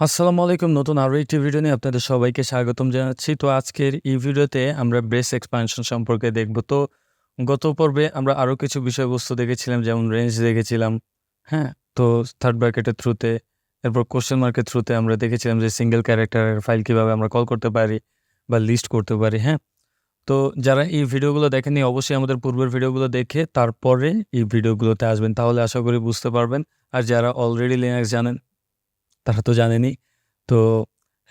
আসসালামু আলাইকুম, নতুন আরও একটি ভিডিও নিয়ে আপনাদের সবাইকে স্বাগতম জানাচ্ছি। তো আজকের এই ভিডিওতে আমরা ব্রেস এক্সপানশন সম্পর্কে দেখব। তো গত পর্বে আমরা আরও কিছু বিষয়বস্তু দেখেছিলাম, যেমন রেঞ্জ দেখেছিলাম হ্যাঁ? তো থার্ড ব্র্যাকেটের থ্রুতে এরপর কোশ্চেন মার্কের থ্রুতে আমরা দেখেছিলাম যে সিঙ্গেল ক্যারেক্টারের ফাইল কীভাবে আমরা কল করতে পারি বা লিস্ট করতে পারি হ্যাঁ? তো যারা এই ভিডিওগুলো দেখেনি অবশ্যই আমাদের পূর্বের ভিডিওগুলো দেখে তারপরে এই ভিডিওগুলোতে আসবেন। তাহলে আশা করি বুঝতে পারবেন। আর যারা অলরেডি লিনাক্স জানেন তারা তো জানেনি। তো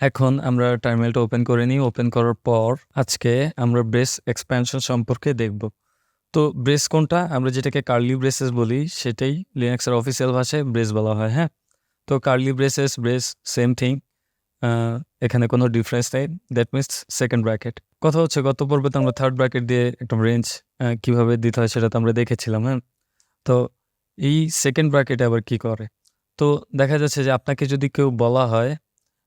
এখন আমরা টার্মিনালটা ওপেন করে নিই। ওপেন করার পর আজকে আমরা ব্রেস এক্সপ্যানশন সম্পর্কে দেখব। তো ব্রেস কোনটা? আমরা যেটাকে কার্লি ব্রেসেস বলি, সেটাই লিনাক্সের অফিসিয়াল ভাষায় ব্রেস বলা হয় হ্যাঁ? তো curly braces brace same thing এখানে কোনো ডিফারেন্স নেই। দ্যাট মিনস সেকেন্ড ব্র্যাকেট কথা হচ্ছে, গত পর্বে তো আমরা থার্ড ব্র্যাকেট দিয়ে একটা রেঞ্জ কীভাবে দিতে হয় সেটা তো আমরা দেখেছিলাম হ্যাঁ? তো এই সেকেন্ড ব্র্যাকেটে আবার কি করে? তো দেখা যাচ্ছে যে আপনাকে যদি কেউ বলা হয়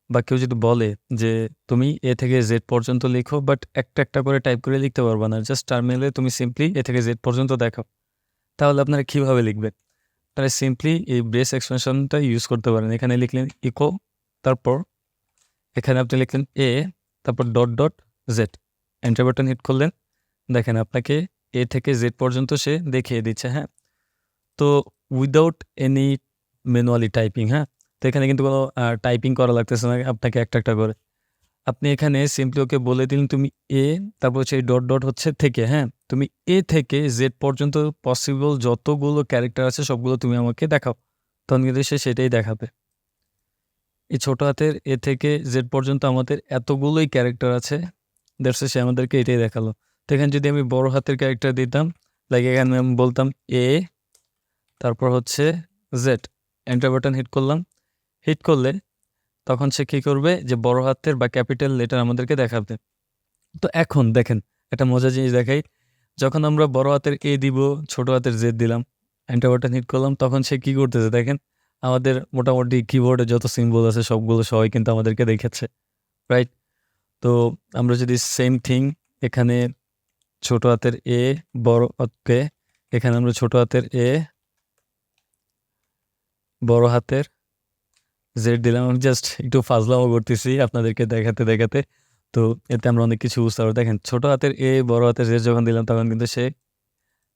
বা কেউ যদি বলে যে তুমি এ থেকে জেড পর্যন্ত লিখো বাট একটা একটা করে টাইপ করে লিখতে পারবে না জাস্ট টার্মিনালে তুমি সিম্পলি এ থেকে জেড পর্যন্ত দেখো। তাহলে আপনারা কীভাবে লিখবেন? তাহলে সিম্পলি এই ব্রেস এক্সপ্রেশনটা ইউজ করতে পারেন। এখানে লিখলেন ইকো তারপর এখানে আপনি লিখলেন এ তারপর dot dot Z enter button hit করলেন। দেখেন আপনাকে এ থেকে জেড পর্যন্ত সে দেখিয়ে দিচ্ছে হ্যাঁ? তো উইদাউট এনি ম্যানুয়ালি টাইপিং হ্যাঁ? তো এখানে কিন্তু কোনো টাইপিং করা লাগতেছে না, আপনাকে একটা একটা করে। আপনি এখানে সিম্পলি ওকে বলে দিন, তুমি এ তারপর হচ্ছে এই ডট ডট হচ্ছে থেকে হ্যাঁ? তুমি এ থেকে জেড পর্যন্ত পসিবল যতগুলো ক্যারেক্টার আছে, সবগুলো তুমি আমাকে দেখাও। তখন কিন্তু সে সেটাই দেখাবে। এই ছোটো হাতের এ থেকে জেড পর্যন্ত আমাদের এতগুলোই ক্যারেক্টার আছে দ্যাটস সে আমাদেরকে এটাই দেখাল। তো এখানে যদি আমি বড় হাতের ক্যারেক্টার দিতাম লাইক এখানে আমি বলতাম এ তারপর হচ্ছে জেড এন্টার বাটন হিট করলাম। হিট করলে তখন সে কী করবে? যে বড় হাতের বা ক্যাপিটাল লেটার আমাদেরকে দেখাবে। তো এখন দেখেন, একটা মজা জিনিস দেখাই। যখন আমরা বড় হাতের এ দিব, ছোট হাতের জেড দিলাম এন্টার বাটন হিট করলাম, তখন সে কী করতেছে দেখেন? আমাদের মোটামুটি কিবোর্ডে যত সিম্বল আছে, সবগুলো সবাই কিন্তু আমাদেরকে দেখাচ্ছে রাইট তো আমরা যদি সেম থিং এখানে ছোট হাতের এ বড় হাতকে, এখানে আমরা ছোট হাতের এ বড় হাতের জেড দিলাম। আমি জাস্ট একটু ফাজলামো করতেছি আপনাদেরকে দেখাতে দেখাতে। তো এতে আমরা অনেক কিছু বুঝতে পারব। দেখেন, ছোট হাতের এ, বড় হাতের জেড যখন দিলাম, তখন কিন্তু সে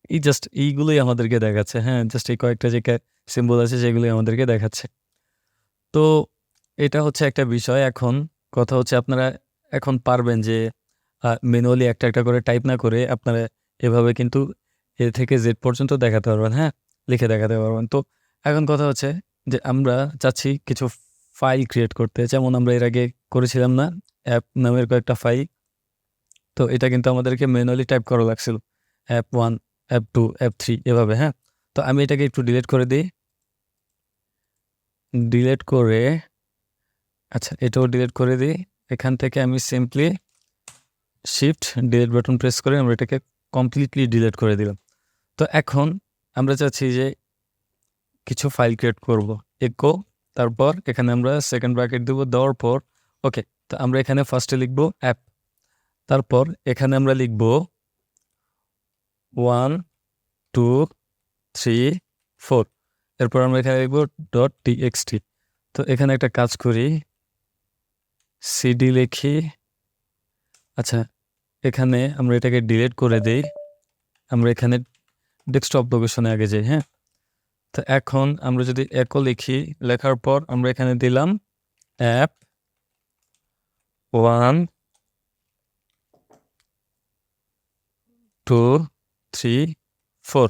এই জাস্ট এইগুলোই আমাদেরকে দেখাচ্ছে। হ্যাঁ জাস্ট এই কয়েকটা যে সিম্বল আছে, সেগুলোই আমাদেরকে দেখাচ্ছে। তো এটা হচ্ছে একটা বিষয়। এখন কথা হচ্ছে আপনারা এখন পারবেন যে ম্যানুয়ালি একটা একটা করে টাইপ না করে আপনারা এভাবে কিন্তু এ থেকে জেড পর্যন্ত দেখাতে পারবেন। হ্যাঁ লিখে দেখাতে পারবেন। তো এখন কথা হচ্ছে যে আমরা চাচ্ছি কিছু ফাইল ক্রিয়েট করতে। যেমন আমরা এর আগে করেছিলাম না অ্যাপ নামের কয়েকটা ফাইল তো এটা কিন্তু আমাদেরকে ম্যানুয়ালি টাইপ করা লাগছিল। App one app two app three এভাবে হ্যাঁ? তো আমি এটাকে একটু ডিলিট করে দিই। ডিলিট করে আচ্ছা এটাও ডিলিট করে দিই। এখান থেকে আমি simply shift delete button press করে আমরা এটাকে কমপ্লিটলি ডিলিট করে দিলাম। তো এখন আমরা চাচ্ছি যে কিছু ফাইল ক্রিয়েট করব। একো তারপর এখানে আমরা সেকেন্ড ব্র্যাকেট দেবো, দেওয়ার পর ওকে তো আমরা এখানে ফার্স্টে লিখব অ্যাপ তারপর এখানে আমরা লিখব ওয়ান টু থ্রি ফোর এরপর আমরা এখানে লিখব ডট টি তো এখানে একটা কাজ করি সিডি লিখি আচ্ছা এখানে আমরা এটাকে ডিলিট করে দিই, আমরা এখানে ডেস্কটপ লোকেশনে আগে যাই হ্যাঁ তো এখন আমরা যদি একো লিখি, লেখার পর আমরা এখানে দিলাম app one two three four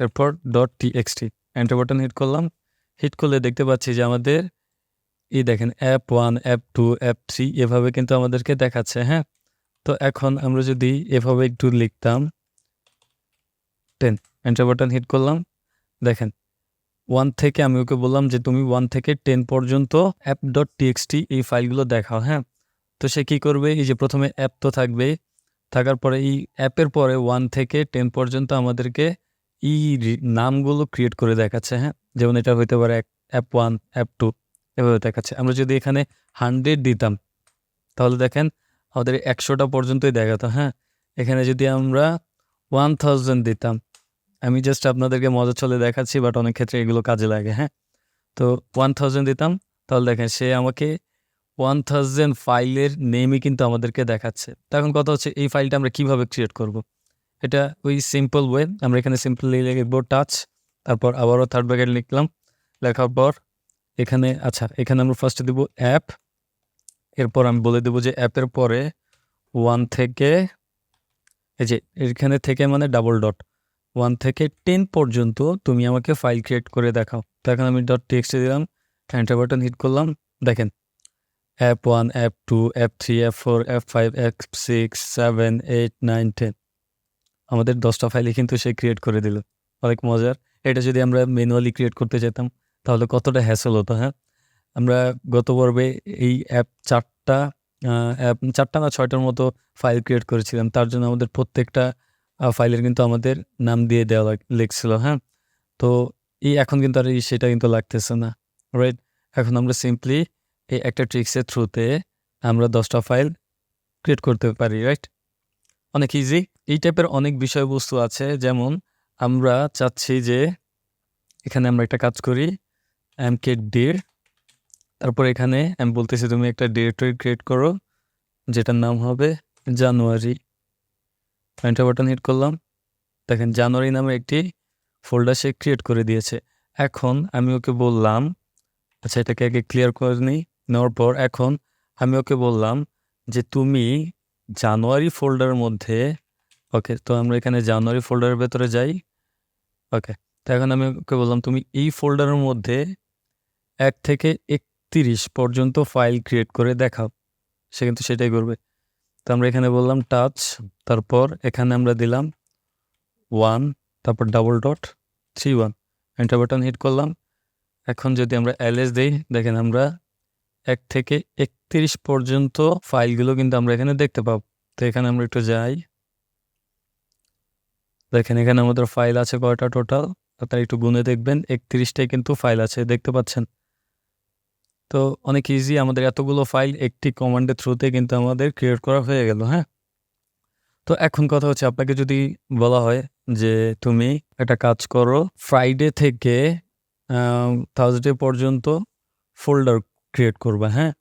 এরপর dot txt enter button hit করলাম। হিট করলে দেখতে পাচ্ছি যে আমাদের, এই দেখেন app one app two app three এভাবে কিন্তু আমাদেরকে দেখাচ্ছে হ্যাঁ? তো এখন আমরা যদি এভাবে একটু লিখতাম টেন এন্টার বাটন হিট করলাম। দেখেন ওয়ান থেকে আমি ওকে বললাম যে, তুমি ওয়ান থেকে টেন পর্যন্ত অ্যাপ ডট টিএক্সটি এই ফাইলগুলো দেখাও হ্যাঁ? তো সে কী করবে? এই যে প্রথমে অ্যাপ তো থাকবে। থাকার পরে এই অ্যাপের পরে ওয়ান থেকে টেন পর্যন্ত আমাদেরকে এই নামগুলো ক্রিয়েট করে দেখাচ্ছে হ্যাঁ? যেমন এটা হইতে পারে এক অ্যাপ ওয়ান অ্যাপ টু এভাবে দেখাচ্ছে। আমরা যদি এখানে হান্ড্রেড দিতাম, তাহলে দেখেন আমাদের একশোটা পর্যন্তই দেখাতো হ্যাঁ? এখানে যদি আমরা ওয়ান থাউজেন্ড দিতাম আমি জাস্ট আপনাদেরকে মজা চলে দেখাচ্ছি বাট অনেক ক্ষেত্রে এগুলো কাজে লাগে হ্যাঁ? তো ওয়ান থাউজেন্ড দিতাম, তাহলে দেখেন সে আমাকে ওয়ান থাউজেন্ড ফাইলের নেমই কিন্তু আমাদেরকে দেখাচ্ছে। তো এখন কথা হচ্ছে, এই ফাইলটা আমরা কীভাবে ক্রিয়েট করব। এটা ওই সিম্পল ওয়ে আমরা এখানে সিম্পলি লিখব টাচ তারপর আবারও থার্ড ব্র্যাকেট লিখলাম, লেখার পর এখানে আচ্ছা এখানে আমরা ফার্স্টে দেবো অ্যাপ এরপর আমি বলে দেবো যে অ্যাপের পরে ওয়ান থেকে, এই যে, এখানে থেকে মানে ডাবল ডট ওয়ান থেকে টেন পর্যন্ত তুমি আমাকে ফাইল ক্রিয়েট করে দেখাও। তো এখন আমি ডট টেক্সটে দিলাম এন্টার বাটন হিট করলাম, দেখেন। App one app two app three app four app five app six seven eight nine ten আমাদের দশটা ফাইলই কিন্তু সে ক্রিয়েট করে দিল। অনেক মজার। এটা যদি আমরা ম্যানুয়ালি ক্রিয়েট করতে যেতাম তাহলে কতটা হ্যাসেল হতো হ্যাঁ? আমরা গত পর্বে এই অ্যাপ চারটা অ্যাপ চারটা না ছয়টার মতো ফাইল ক্রিয়েট করেছিলাম। তার জন্য আমাদের প্রত্যেকটা ফাইলের কিন্তু আমাদের নাম দিয়ে দেওয়া লিখছিল হ্যাঁ? তো এই এখন কিন্তু আর সেটা কিন্তু লাগতেছে না রাইট এখন আমরা সিম্পলি এই একটা ট্রিক্সের থ্রুতে আমরা দশটা ফাইল ক্রিয়েট করতে পারি রাইট অনেক ইজি এই টাইপের অনেক বিষয়বস্তু আছে, যেমন আমরা চাচ্ছি যে এখানে আমরা একটা কাজ করি এম কে ডির তারপর এখানে আমি বলতেছি তুমি একটা ডিরেক্টরি ক্রিয়েট করো, যেটার নাম হবে জানুয়ারি। এন্টার বাটন হিট করলাম। দেখেন জানুয়ারি নামে একটি ফোল্ডার সে ক্রিয়েট করে দিয়েছে। এখন আমি ওকে বললাম আচ্ছা এটাকে আগে ক্লিয়ার করে নিই। নেওয়ার পর এখন আমি ওকে বললাম যে তুমি জানুয়ারি ফোল্ডারের মধ্যে ওকে তো আমরা এখানে জানুয়ারি ফোল্ডারের ভেতরে যাই। ওকে তো এখন আমি ওকে বললাম, তুমি এই ফোল্ডারের মধ্যে এক থেকে একত্রিশ পর্যন্ত ফাইল ক্রিয়েট করে দেখাও। সে কিন্তু সেটাই করবে। তো আমরা এখানে বললাম টাচ তারপর এখানে আমরা দিলাম ওয়ান তারপর double dot three one enter button hit করলাম। এখন যদি আমরা এলএস দিই, দেখেন আমরা এক থেকে একত্রিশ পর্যন্ত ফাইলগুলো কিন্তু আমরা এখানে দেখতে পাবো। তো এখানে আমরা একটু যাই। দেখেন এখানে আমাদের ফাইল আছে কয়টা টোটাল আপনারা একটু গুনে দেখবেন, একত্রিশটাই কিন্তু ফাইল আছে, দেখতে পাচ্ছেন? তো অনেক ইজি আমাদের এতগুলো ফাইল একটি কমান্ডের থ্রুতে কিন্তু আমাদের ক্রিয়েট করা হয়ে গেল হ্যাঁ? তো এখন কথা হচ্ছে আপনাকে যদি বলা হয় যে তুমি একটা কাজ করো ফ্রাইডে থেকে থার্সডে পর্যন্ত ফোল্ডার ক্রিয়েট করবে হ্যাঁ?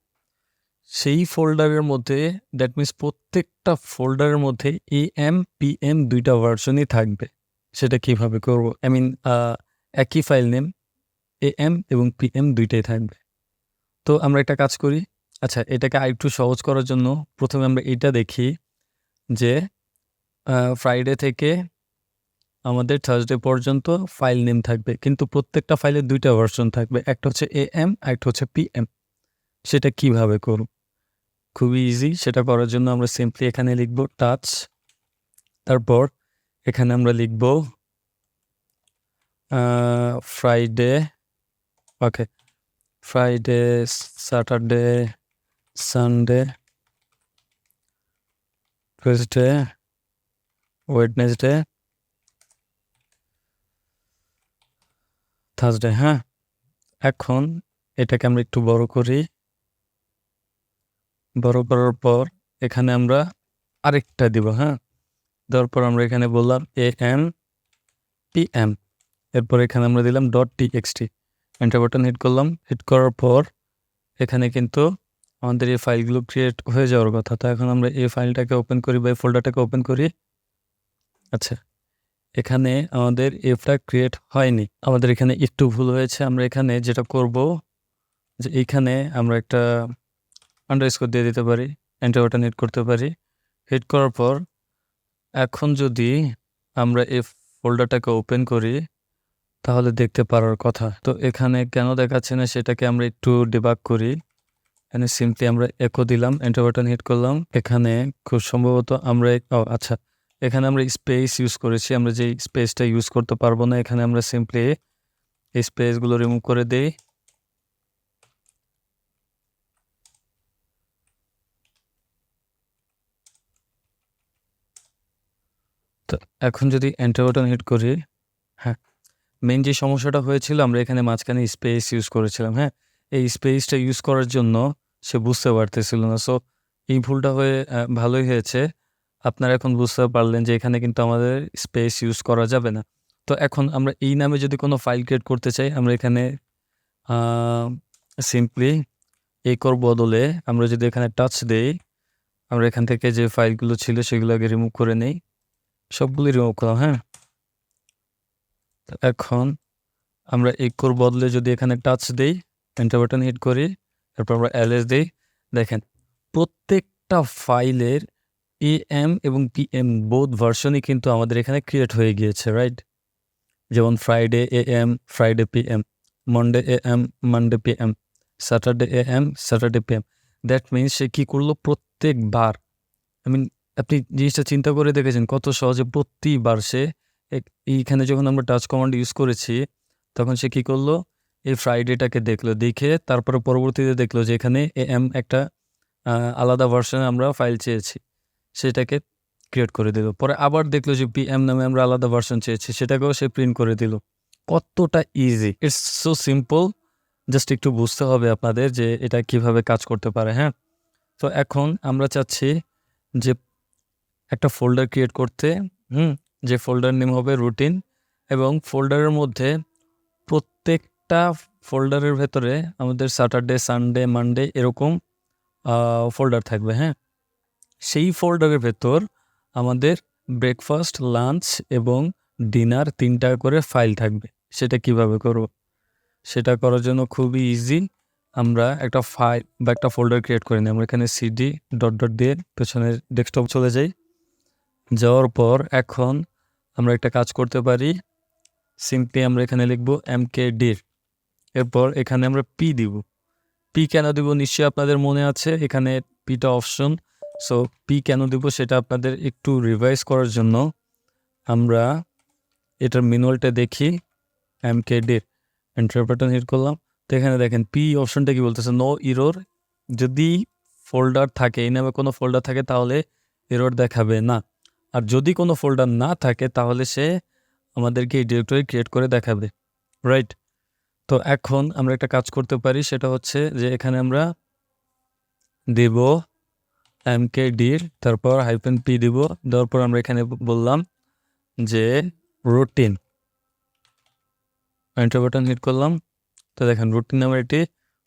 সেই ফোল্ডারের মধ্যে দ্যাট মিন্স প্রত্যেকটা ফোল্ডারের মধ্যে এ এম পি এম দুইটা ভার্সনই থাকবে। সেটা কীভাবে করব? আই মিন একই ফাইল নেম এ এম এবং পি এম দুইটাই থাকবে। তো আমরা একটা কাজ করি। আচ্ছা এটাকে আরেকটু সহজ করার জন্য প্রথমে আমরা এটা দেখি যে ফ্রাইডে থেকে আমাদের থার্সডে পর্যন্ত ফাইল নেম থাকবে। কিন্তু প্রত্যেকটা ফাইলের দুইটা ভার্সন থাকবে। একটা হচ্ছে এ এম একটা হচ্ছে পি এম সেটা কীভাবে করব? খুবই ইজি সেটা করার জন্য আমরা সিম্পলি এখানে লিখব টাচ তারপর এখানে আমরা লিখব Friday okay Friday Saturday Sunday Tuesday Wednesday Thursday হ্যাঁ? এখন এটাকে আমরা একটু বড় করি। বড় করার পর এখানে আমরা আরেকটা দিব হ্যাঁ? দেওয়ার পর আমরা এখানে বললাম এ এম পি এম এরপর এখানে আমরা দিলাম dot txt enter button hit করলাম। হিট করার পর এখানে কিন্তু আমাদের এই ফাইলগুলো ক্রিয়েট হয়ে যাওয়ার কথা। তো এখন আমরা এই ফাইলটাকে ওপেন করি বা এই ফোল্ডারটাকে ওপেন করি। আচ্ছা এখানে আমাদের এফটা ক্রিয়েট হয়নি। আমাদের এখানে একটু ভুল হয়েছে। আমরা এখানে যেটা করব, যে এইখানে আমরা একটা আন্ডার স্কোর দিয়ে দিতে পারি এন্টার বাটন হিট করতে পারি। হিট করার পর এখন যদি আমরা এই ফোল্ডারটাকে ওপেন করি তাহলে দেখতে পারার কথা। তো এখানে কেন দেখাচ্ছে না সেটাকে আমরা একটু ডিবাক করি। এখানে সিম্পলি আমরা একো দিলাম এন্টার বাটন হিট করলাম। এখানে খুব সম্ভবত আমরা ও আচ্ছা। এখানে আমরা স্পেস ইউজ করেছি, আমরা যে স্পেসটা ইউজ করতে পারব না, এখানে আমরা সিম্পলি এই স্পেসগুলো রিমুভ করে দিই। তো এখন যদি এন্টার বাটন হিট করি হ্যাঁ মেন যে সমস্যাটা হয়েছিল, আমরা এখানে মাঝখানে স্পেস ইউজ করেছিলাম হ্যাঁ? এই স্পেসটা ইউজ করার জন্য সে বুঝতে পারতেছিল না। সো এই ভুলটা হয়ে ভালোই হয়েছে। আপনারা এখন বুঝতে পারলেন যে এখানে কিন্তু আমাদের স্পেস ইউজ করা যাবে না। তো এখন আমরা এই নামে যদি কোনো ফাইল ক্রিয়েট করতে চাই, আমরা এখানে সিম্পলি একর বদলে আমরা যদি এখানে টাচ দেই, আমরা এখান থেকে যে ফাইলগুলো ছিল সেগুলো আগে রিমুভ করে নেই। সবগুলি রিমুভ করলাম হ্যাঁ? এখন আমরা একর বদলে যদি এখানে টাচ দেই এন্টার বাটন হিট করি, তারপর আমরা এলএস দিই। দেখেন, প্রত্যেকটা ফাইলের এ এম এবং পি এম বোধ ভার্সনই কিন্তু আমাদের এখানে ক্রিয়েট হয়ে গিয়েছে রাইট যেমন Friday A M Friday P M Monday A M Monday P M Saturday A M Saturday P M that means সে কী করল? প্রত্যেকবার আই মিন আপনি জিনিসটা চিন্তা করে দেখেছেন কত সহজে প্রতিবার সে এইখানে যখন আমরা টাচ কমান্ড ইউজ করেছি, তখন সে কী করল? এই ফ্রাইডেটাকে দেখল, দেখে তারপরে পরবর্তীতে দেখল যে এখানে এম একটা আলাদা ভার্সনে আমরা ফাইল চেয়েছি। সেটাকে ক্রিয়েট করে দিল। পরে আবার দেখল যে পি এম নামে আমরা আলাদা ভার্সন চেয়েছি, সেটাকেও সে প্রিন্ট করে দিল। কতটা easy it's so simple just একটু বুঝতে হবে আপনাদের যে এটা কীভাবে কাজ করতে পারে হ্যাঁ? তো এখন আমরা চাচ্ছি যে একটা ফোল্ডার ক্রিয়েট করতে, হুম? যে ফোল্ডার নেম হবে রুটিন এবং ফোল্ডারের মধ্যে প্রত্যেকটা ফোল্ডারের ভেতরে আমাদের স্যাটারডে সানডে মানডে এরকম ফোল্ডার থাকবে হ্যাঁ? সেই ফোল্ডারের ভেতর আমাদের ব্রেকফাস্ট লাঞ্চ এবং ডিনার তিনটা করে ফাইল থাকবে। সেটা কীভাবে করব? সেটা করার জন্য খুবই ইজি আমরা একটা ফাইল বা একটা ফোল্ডার ক্রিয়েট করে নিই। আমরা এখানে সিডি ডট ডট দিয়ে পেছনের ডেস্কটপ চলে যাই। যাওয়ার পর এখন আমরা একটা কাজ করতে পারি। সিম্পলি আমরা এখানে লিখব এম কে ডির এরপর এখানে আমরা পি দিব। পি কেন দিব নিশ্চয়ই আপনাদের মনে আছে? এখানে পিটা অপশন সো পি কেন দিব সেটা আপনাদের একটু রিভাইজ করার জন্য আমরা এটার মিনুয়ালটা দেখি। এম কে ডির এন্টার হিট করলাম। তো এখানে দেখেন পি অপশনটা কি বলতেছে? নো ইরোর যদি ফোল্ডার থাকে, এই নামে কোনো ফোল্ডার থাকে তাহলে এরর দেখাবে না। আর যদি কোনো ফোল্ডার না থাকে, তাহলে সে আমাদেরকে এই ডিরেক্টরি ক্রিয়েট করে দেখাবে রাইট তো এখন আমরা একটা কাজ করতে পারি, সেটা হচ্ছে যে এখানে আমরা দেব এম কে ডির তারপর হাইফেন পি দিব, দেওয়ার পর আমরা এখানে বললাম যে রুটিন এন্টার বাটন হিট করলাম, তো দেখেন রুটিন নামের একটি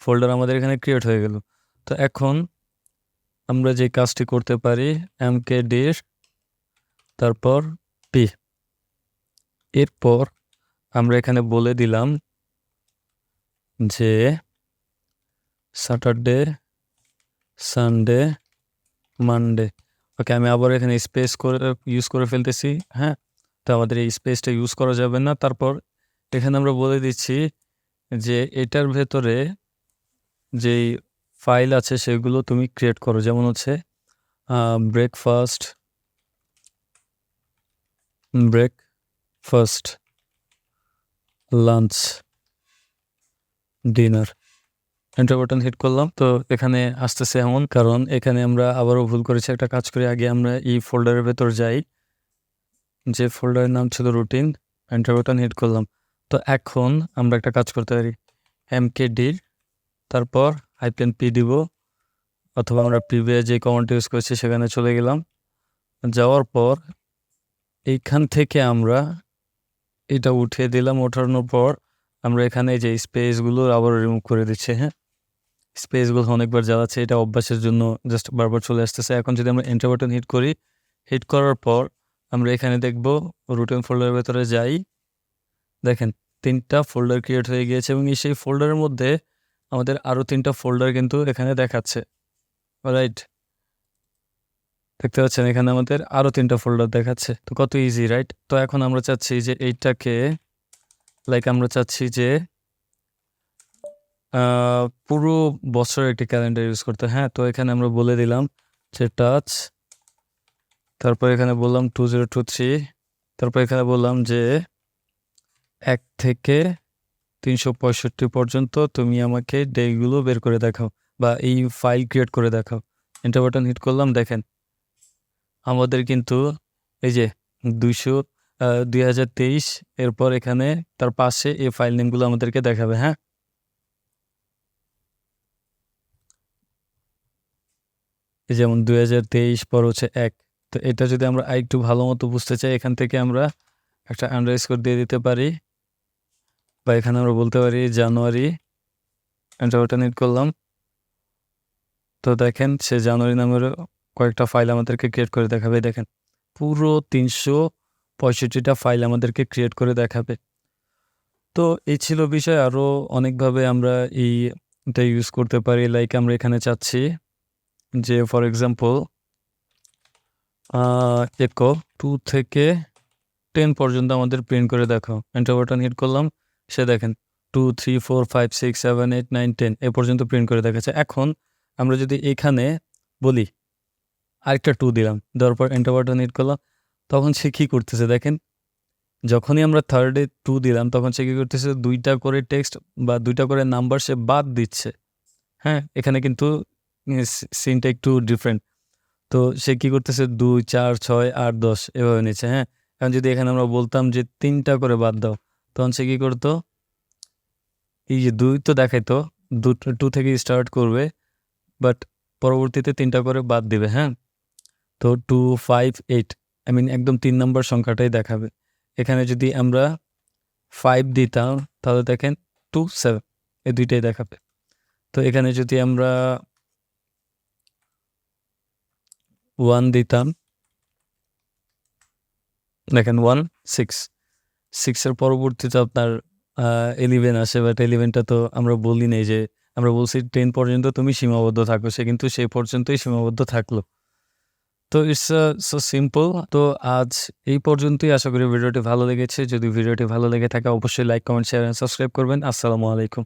ফোল্ডার আমাদের এখানে ক্রিয়েট হয়ে গেল। তো এখন আমরা যে কাজটি করতে পারি এম কে ডির তারপর পি। এরপর আমরা এখানে বলে দিলাম যে স্যাটারডে, সানডে, মানডে। ওকে, আমি আবার এখানে স্পেস করে, ইউজ করে ফেলতেছি হ্যাঁ? তো আমাদের এই স্পেসটা ইউজ করা যাবে না। তারপর এখানে আমরা বলে দিচ্ছি যে এটার ভেতরে যেই ফাইল আছে সেগুলো তুমি ক্রিয়েট করো। যেমন হচ্ছে breakfast breakfast lunch dinner enter button hit করলাম, তো এখানে আসতেছে এমন, কারণ এখানে আমরা আবারও ভুল করেছি একটা কাজ করে, আগে আমরা এই ফোল্ডারের ভেতর যাই। যে ফোল্ডারের নাম ছিল রুটিন এন্টার বাটন হিট করলাম। তো এখন আমরা একটা কাজ করতে পারি এম কে ডির তারপর হাইপেন পি দিব, অথবা আমরা প্রিভিয়াস যে কমান্ড ইউজ করেছি সেখানে চলে গেলাম। যাওয়ার পর এইখান থেকে আমরা এটা উঠিয়ে দিলাম, ওঠানোর পর আমরা এখানে যে স্পেসগুলো আবার রিমুভ করে দিচ্ছি হ্যাঁ? স্পেসগুলো অনেকবার জ্বালাচ্ছে, এটা অভ্যাসের জন্য জাস্ট বারবার চলে আসতেছে। এখন যদি আমরা এন্টার বাটন হিট করি হিট করার পর আমরা এখানে দেখব রুটিন ফোল্ডারের ভেতরে যাই। দেখেন, তিনটা ফোল্ডার ক্রিয়েট হয়ে গিয়েছে এবং সেই ফোল্ডারের মধ্যে আমাদের আরও তিনটা ফোল্ডার কিন্তু এখানে দেখাচ্ছে। রাইট দেখতে পাচ্ছেন এখানে আমাদের আরও তিনটা ফোল্ডার দেখাচ্ছে। তো কত ইজি রাইট তো এখন আমরা চাচ্ছি যে এইটাকে লাইক আমরা চাচ্ছি যে পুরো বছর একটি ক্যালেন্ডার ইউজ করতে। হ্যাঁ তো এখানে আমরা বলে দিলাম যে টাচ তারপর এখানে বললাম টু জিরো টু থ্রি তারপর এখানে বললাম যে এক থেকে তিনশো পঁয়ষট্টি পর্যন্ত তুমি আমাকে ডেগুলো বের করে দেখাও বা এই ফাইল ক্রিয়েট করে দেখাও। এন্টার বাটন হিট করলাম, দেখেন আমাদের কিন্তু এই যে দুইশো দুই হাজার তেইশ, এরপর এখানে তার পাশে এই ফাইল নেমগুলো আমাদেরকে দেখাবে হ্যাঁ? যেমন দুই হাজার তেইশ, পর হচ্ছে এক। তো এটা যদি আমরা আরেকটু ভালো মতো বুঝতে চাই, এখান থেকে আমরা একটা আন্ডার স্কোর দিয়ে দিতে পারি। বা এখানে আমরা বলতে পারি জানুয়ারি বাটন হিট করলাম। তো দেখেন সে জানুয়ারি নামের কয়েকটা ফাইল আমাদেরকে ক্রিয়েট করে দেখাবে, দেখেন। পুরো তিনশো পঁয়ষট্টিটা ফাইল আমাদেরকে ক্রিয়েট করে দেখাবে। তো এই ছিল বিষয়। আরও অনেকভাবে আমরা এই এটা ইউজ করতে পারি। লাইক আমরা এখানে চাচ্ছি যে ফর এক্সাম্পল একো টু থেকে টেন পর্যন্ত আমাদের প্রিন্ট করে দেখো এন্টার বাটন হিট করলাম। সে দেখেন two three four five six seven eight nine ten এ পর্যন্ত প্রিন্ট করে দেখাচ্ছে। এখন আমরা যদি এখানে বলি আরেকটা টু দিলাম। দেওয়ার পর এন্টার বাটন হিট করলাম। তখন সে কী করতেছে দেখেন? যখনই আমরা থার্ডে টু দিলাম, তখন সে কী করতেছে? দুইটা করে টেক্সট বা দুইটা করে নাম্বার সে বাদ দিচ্ছে। হ্যাঁ এখানে কিন্তু সিনটা একটু ডিফারেন্ট তো সে কী করতেছে? দুই, চার, ছয়, আট, দশ, এভাবে নিচ্ছে হ্যাঁ? এখন যদি এখানে আমরা বলতাম যে তিনটা করে বাদ দাও, তখন সে কী করতো? এই যে দুই তো দেখাইতো দু টু থেকে স্টার্ট করবে বাট পরবর্তীতে তিনটা করে বাদ দিবে হ্যাঁ? তো two five eight I mean একদম তিন নম্বর সংখ্যাটাই দেখাবে। এখানে যদি আমরা ফাইভ দিতাম, তাহলে দেখেন টু সেভেন এই দুইটাই দেখাবে। তো এখানে যদি আমরা ওয়ান দিতাম, দেখেন ওয়ান সিক্স সিক্সের পরবর্তীতে আপনার এলিভেন আসে বাট এলিভেনটা তো আমরা বলি নেই যে, আমরা বলছি টেন পর্যন্ত তুমি সীমাবদ্ধ থাকো, সে কিন্তু সেই পর্যন্তই সীমাবদ্ধ থাকল। তো ইটস সো সিম্পল তো আজ এই পর্যন্তই। আশা করি ভিডিওটি ভালো লেগেছে। যদি ভিডিওটি ভালো লেগে থাকে, অবশ্যই লাইক কমেন্ট শেয়ার সাবস্ক্রাইব করবেন। আসসালামু আলাইকুম।